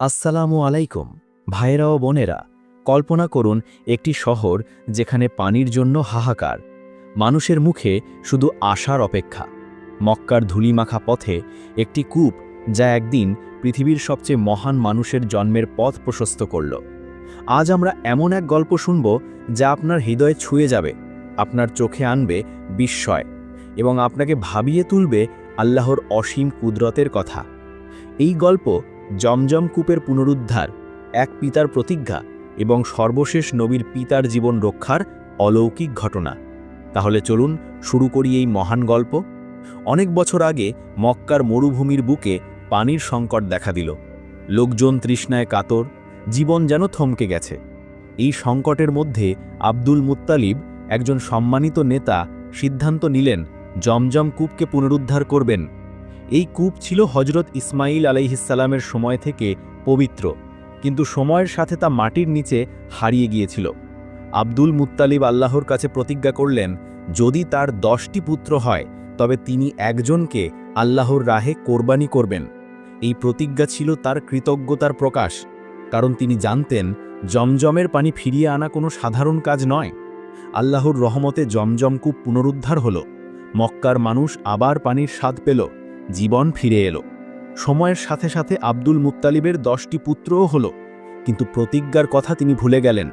আসসালামু আলাইকুম, ভাইয়েরা ও বোনেরা, কল্পনা করুন একটি শহর যেখানে পানির জন্য হাহাকার, মানুষের মুখে শুধু আশার অপেক্ষা। মক্কার ধুলিমাখা পথে একটি কূপ যা একদিন পৃথিবীর সবচেয়ে মহান মানুষের জন্মের পথ প্রশস্ত করল। আজ আমরা এমন এক গল্প শুনব যা আপনার হৃদয়ে ছুঁয়ে যাবে, আপনার চোখে আনবে বিস্ময় এবং আপনাকে ভাবিয়ে তুলবে আল্লাহর অসীম কুদরতের কথা। এই গল্প জমজম কূপের পুনরুদ্ধার, এক পিতার প্রতিজ্ঞা এবং সর্বশেষ নবীর পিতার জীবন রক্ষার অলৌকিক ঘটনা। তাহলে চলুন শুরু করি এই মহান গল্প। অনেক বছর আগে মক্কার মরুভূমির বুকে পানির সংকট দেখা দিল। লোকজন তৃষ্ণায় কাতর, জীবন যেন থমকে গেছে। এই সংকটের মধ্যে আব্দুল মুত্তালিব একজন সম্মানিত নেতা সিদ্ধান্ত নিলেন, জমজম কূপকে পুনরুদ্ধার করবেন। এই কূপ ছিল হজরত ইসমাইল আলাইহিসালামের সময় থেকে পবিত্র, কিন্তু সময়ের সাথে তা মাটির নিচে হারিয়ে গিয়েছিল। আব্দুল মুত্তালিব আল্লাহর কাছে প্রতিজ্ঞা করলেন, যদি তার দশটি পুত্র হয়, তবে তিনি একজনকে আল্লাহর রাহে কোরবানি করবেন। এই প্রতিজ্ঞা ছিল তার কৃতজ্ঞতার প্রকাশ, কারণ তিনি জানতেন, জমজমের পানি ফিরিয়ে আনা কোনো সাধারণ কাজ নয়। আল্লাহর রহমতে জমজম কূপ পুনরুদ্ধার হল, মক্কার মানুষ আবার পানির স্বাদ পেল। জীবন ফিরে এলো। সময়ের সাথে সাথে আব্দুল মুত্তালিবের দশটি পুত্রও হল, কিন্তু প্রতিজ্ঞার কথা তিনি ভুলে গেলেন।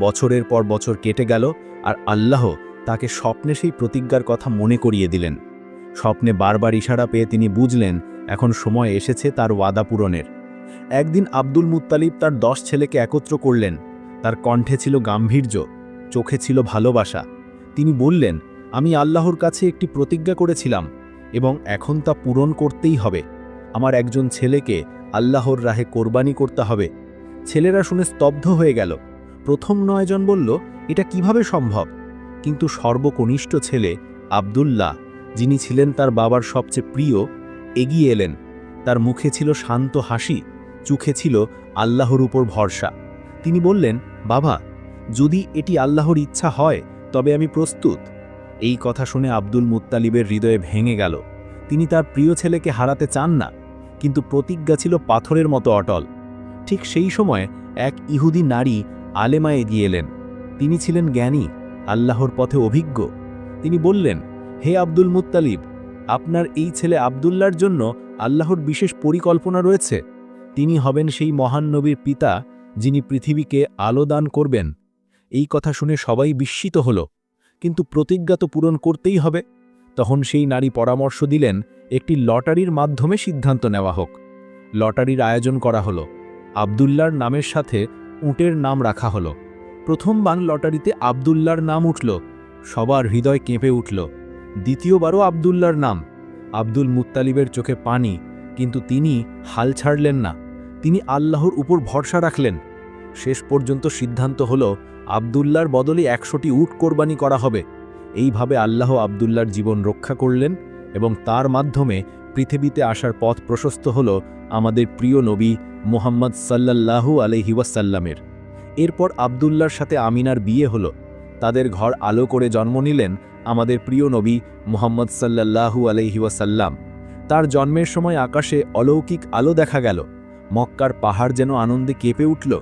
বছরের পর বছর কেটে গেল আর আল্লাহ তাকে স্বপ্নে সেই প্রতিজ্ঞার কথা মনে করিয়ে দিলেন। স্বপ্নে বারবার ইশারা পেয়ে তিনি বুঝলেন, এখন সময় এসেছে তার ওয়াদা পূরণের। একদিন আব্দুল মুত্তালিব তার দশ ছেলেকে একত্র করলেন। তার কণ্ঠে ছিল গাম্ভীর্য, চোখে ছিল ভালোবাসা। তিনি বললেন, আমি আল্লাহর কাছে একটি প্রতিজ্ঞা করেছিলাম। এবং এখন তা পূরণ করতেই হবে। আমার একজন ছেলেকে আল্লাহর রাহে কোরবানি করতে হবে। ছেলেরা শুনে স্তব্ধ হয়ে গেল। প্রথম নয়জন বলল, এটা কীভাবে সম্ভব? কিন্তু সর্বকনিষ্ঠ ছেলে আবদুল্লাহ, যিনি ছিলেন তার বাবার সবচেয়ে প্রিয়, এগিয়ে এলেন। তার মুখে ছিল শান্ত হাসি, চোখে ছিল আল্লাহর উপর ভরসা। তিনি বললেন, বাবা, যদি এটি আল্লাহর ইচ্ছা হয়, তবে আমি প্রস্তুত। এই কথা শুনে আব্দুল মুত্তালিবের হৃদয়ে ভেঙে গেল। তিনি তার প্রিয় ছেলেকে হারাতে চান না, কিন্তু প্রতিজ্ঞা ছিল পাথরের মতো অটল। ঠিক সেই সময় এক ইহুদি নারী আলেমা এগিয়ে এলেন। তিনি ছিলেন জ্ঞানী, আল্লাহর পথে অভিজ্ঞ। তিনি বললেন, হে আব্দুল মুত্তালিব, আপনার এই ছেলে আবদুল্লার জন্য আল্লাহর বিশেষ পরিকল্পনা রয়েছে। তিনি হবেন সেই মহান নবীর পিতা যিনি পৃথিবীকে আলো দান করবেন। এই কথা শুনে সবাই বিস্মিত হল। কিন্তু প্রতিজ্ঞা তো পূরণ করতেই হবে। তখন সেই নারী পরামর্শ দিলেন, একটি লটারির মাধ্যমে সিদ্ধান্ত নেওয়া হোক। লটারির আয়োজন করা হলো। আবদুল্লার নামের সাথে উটের নাম রাখা হলো। প্রথমবার লটারিতে আবদুল্লার নাম উঠল। সবার হৃদয় কেঁপে উঠল। দ্বিতীয়বারও আবদুল্লার নাম। আব্দুল মুত্তালিবের চোখে পানি, কিন্তু তিনি হাল ছাড়লেন না। তিনি আল্লাহর উপর ভরসা রাখলেন। শেষ পর্যন্ত সিদ্ধান্ত হল আবদুল্লার বদলে একশোটি উট কোরবানি করা হবে। এইভাবে আল্লাহ আবদুল্লার জীবন রক্ষা করলেন এবং তার মাধ্যমে পৃথিবীতে আসার পথ প্রশস্ত হল আমাদের প্রিয় নবী মোহাম্মদ সাল্লাল্লাহু আলহি ওয়াসাল্লামের। এরপর আবদুল্লার সাথে আমিনার বিয়ে হল। তাদের ঘর আলো করে জন্ম নিলেন আমাদের প্রিয় নবী মোহাম্মদ সাল্লাল্লাহু আলহি ওয়াসাল্লাম। তার জন্মের সময় আকাশে অলৌকিক আলো দেখা গেল। মক্কার পাহাড় যেন আনন্দে কেঁপে উঠল।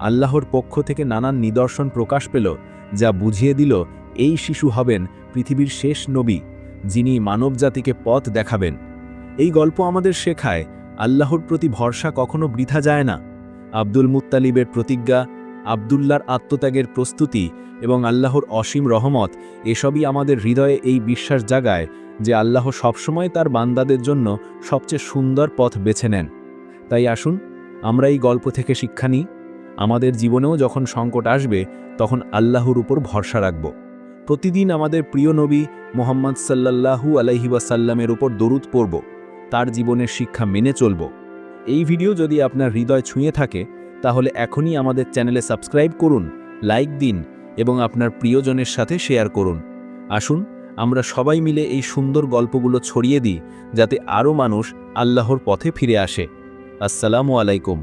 আল্লাহর পক্ষ থেকে নানান নিদর্শন প্রকাশ পেল, যা বুঝিয়ে দিল, এই শিশু হবেন পৃথিবীর শেষ নবী, যিনি মানবজাতিকে পথ দেখাবেন। এই গল্প আমাদের শেখায়, আল্লাহর প্রতি ভরসা কখনো বৃথা যায় না। আব্দুল মুত্তালিবের প্রতিজ্ঞা, আবদুল্লার আত্মত্যাগের প্রস্তুতি এবং আল্লাহর অসীম রহমত, এসবই আমাদের হৃদয়ে এই বিশ্বাস জাগায় যে আল্লাহ সবসময় তার বান্দাদের জন্য সবচেয়ে সুন্দর পথ বেছে নেন। তাই আসুন, আমরা এই গল্প থেকে শিক্ষা নিই। আমাদের জীবনেও যখন সংকট আসবে, তখন আল্লাহর উপর ভরসা রাখব। প্রতিদিন আমাদের প্রিয় নবী মোহাম্মদ সাল্লাল্লাহু আলহি ওয়াসাল্লামের উপর দরুদ পড়ব, তার জীবনের শিক্ষা মেনে চলব। এই ভিডিও যদি আপনার হৃদয় ছুঁয়ে থাকে, তাহলে এখনই আমাদের চ্যানেলে সাবস্ক্রাইব করুন, লাইক দিন এবং আপনার প্রিয়জনের সাথে শেয়ার করুন। আসুন, আমরা সবাই মিলে এই সুন্দর গল্পগুলো ছড়িয়ে দিই, যাতে আরও মানুষ আল্লাহর পথে ফিরে আসে। আসসালামু আলাইকুম।